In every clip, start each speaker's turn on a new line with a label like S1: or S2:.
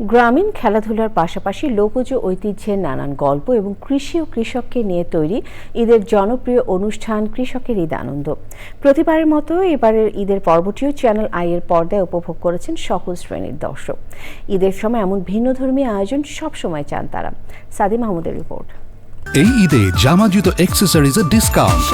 S1: গ্রামীণ খেলাধুলার পাশাপাশি লোকজ ঐতিহ্যের নানান গল্প এবং কৃষি ও কৃষককে নিয়ে তৈরি ঈদের জনপ্রিয় অনুষ্ঠান কৃষকের ঈদ আনন্দ। প্রতিবারের মতো এবারের ঈদের পর্বটিও চ্যানেল আই এর পর্দায় উপভোগ করেছেন সকল শ্রেণির দর্শক। ঈদের সময় এমন ভিন্নধর্মী আয়োজন সবসময় চান তারা। সাদি মাহমুদের রিপোর্ট।
S2: এই ঈদে জামা জুতো অ্যাক্সেসরিজের ডিসকাউন্ট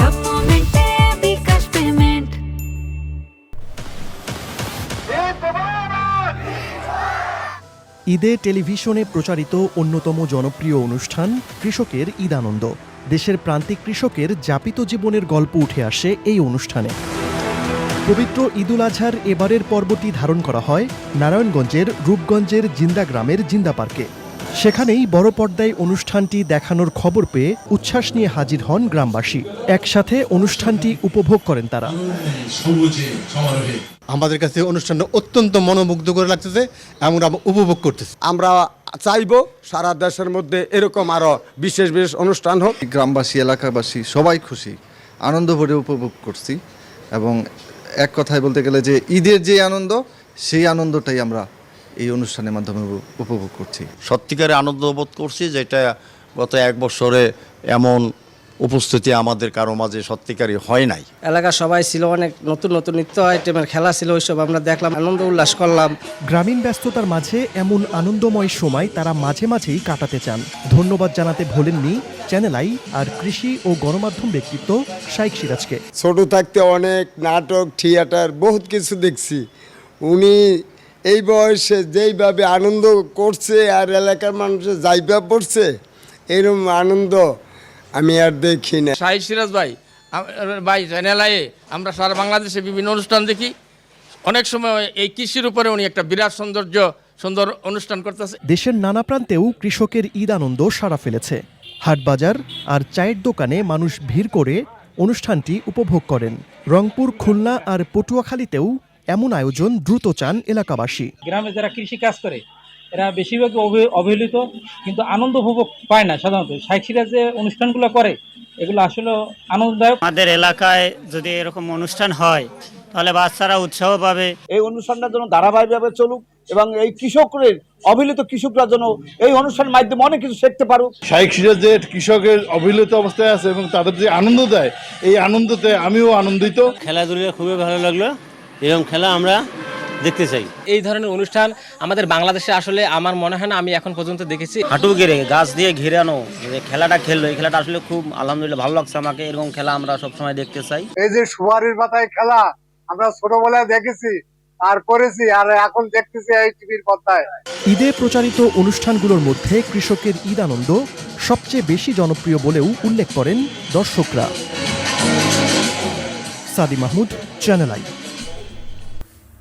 S3: ঈদে টেলিভিশনে প্রচারিত অন্যতম জনপ্রিয় অনুষ্ঠান কৃষকের ঈদ আনন্দ দেশের প্রান্তিক কৃষকের যাপিত জীবনের গল্প উঠে আসে এই অনুষ্ঠানে। পবিত্র ঈদুল আজহার এবারের পর্বটি ধারণ করা হয় নারায়ণগঞ্জের রূপগঞ্জের জিন্দা গ্রামের জিন্দা পার্কে। সেখানেই বড় পর্দায় অনুষ্ঠানটি দেখানোর খবর পেয়ে উচ্ছ্বাস নিয়ে হাজির হন গ্রামবাসী। একসাথে অনুষ্ঠানটি উপভোগ করেন তারা।
S4: সবুজে
S5: আমাদের কাছে অনুষ্ঠানটা অত্যন্ত মনোমুগ্ধ করে লাগতেছে এবং আমরা উপভোগ করতেছি।
S6: আমরা চাইব সারা দেশের মধ্যে এরকম আরও বিশেষ বিশেষ অনুষ্ঠান হোক।
S7: গ্রামবাসী এলাকাবাসী সবাই খুশি। আনন্দ ভরে উপভোগ করছি এবং এক কথায় বলতে গেলে যে ঈদের যে আনন্দ সেই আনন্দটাই আমরা এই অনুষ্ঠানের মাধ্যমে উপভোগ করছি।
S8: সত্যিকারে আনন্দ বোধ করছি যেটা গত এক বছরে এমন উপস্থিতি আমাদের কারও মাঝে সত্যিকারই হয় নাই।
S9: এলাকার সবাই ছিল অনেক নতুন নতুন নিত্য আইটেমের খেলা ছিল ওইসব আমরা দেখলাম আনন্দ উল্লাস করলাম।
S3: গ্রামীণ ব্যস্ততার মাঝে এমন আনন্দময় সময় তারা মাঝে মাঝেই কাটাতে চান। ধন্যবাদ জানাতে ভোলেননি চ্যানেল আই আর কৃষি ও গণমাধ্যম ব্যক্তিত্ব শাইক সিরাজকে।
S6: ছোট থাকতে অনেক নাটক থিয়েটার বহুত কিছু দেখছি। উনি এই বয়সে যেইভাবে আনন্দ করছে আর এলাকার মানুষের যাইবা পড়ছে এরকম আনন্দ আমি আর দেখি না।
S9: শাহিদ সিরাজ ভাই ভাই চ্যানেলায়ে আমরা সারা বাংলাদেশে বিভিন্ন অনুষ্ঠান দেখি। অনেক সময় এই কৃষির উপরে উনি একটা বিরাট সৌন্দর্য সুন্দর অনুষ্ঠান করতেছে।
S3: দেশের নানা প্রান্তেও কৃষকের ঈদ আনন্দ সারা ফেলেছে। হাটবাজার আর চায়ের দোকানে মানুষ ভিড় করে অনুষ্ঠানটি উপভোগ করেন। রংপুর খুলনা আর পটুয়াখালীতেও এমন আয়োজন দ্রুত চান এলাকাবাসী।
S10: গ্রামে যারা কৃষি কাজ করে এরা বেশিরভাগই অবে- অবহেলিত কিন্তু আনন্দ উপভোগ পায় না সাধারণত। সাইকিরা যে অনুষ্ঠানগুলো করে এগুলো আসলে আনন্দদায়ক।
S9: আমাদের এলাকায় যদি এরকম অনুষ্ঠান হয় তাহলে বাচ্চারা উৎসাহ পাবে।
S10: এই অনুষ্ঠানটা যেন ধারাবাহিকভাবে চলুক এবং এই কৃষকের অবহেলিত কৃষকরা যেন এই অনুষ্ঠানের মাধ্যমে অনেক কিছু শিখতে পারুক।
S4: শাইক সিরাজ যে কৃষকের অবহেলিত অবস্থায় আছে এবং তাদের যে আনন্দ দেয় এই আনন্দতে আমিও আনন্দিত।
S9: খেলাধুলা খুবই ভালো লাগল। এরকম খেলা আমরা দেখতে চাই।
S10: এই ধরনের অনুষ্ঠান আমাদের বাংলাদেশে আসলে আমার মনে হয় না আমি এখন পর্যন্ত দেখেছি।
S9: হাঁটু গেড়ে গাছ দিয়ে ঘেরানো যে খেলাটা খেললো এই খেলাটা আসলে খুব আলহামদুলিল্লাহ ভালো লাগছে আমাকে এরকম খেলা আমরা সবসময় দেখতে চাই।
S6: এই যে সুয়ারির পাতায় খেলা আমরা ছোটবেলায় দেখেছি আর করেছি আর এখন দেখতেছি এই টিভির পর্দায়
S3: ঈদে প্রচারিত অনুষ্ঠানগুলোর মধ্যে কৃষকের ঈদ আনন্দ সবচেয়ে বেশি জনপ্রিয় বলেও উল্লেখ করেন দর্শকরা। সাদি মাহমুদ চ্যানেল আই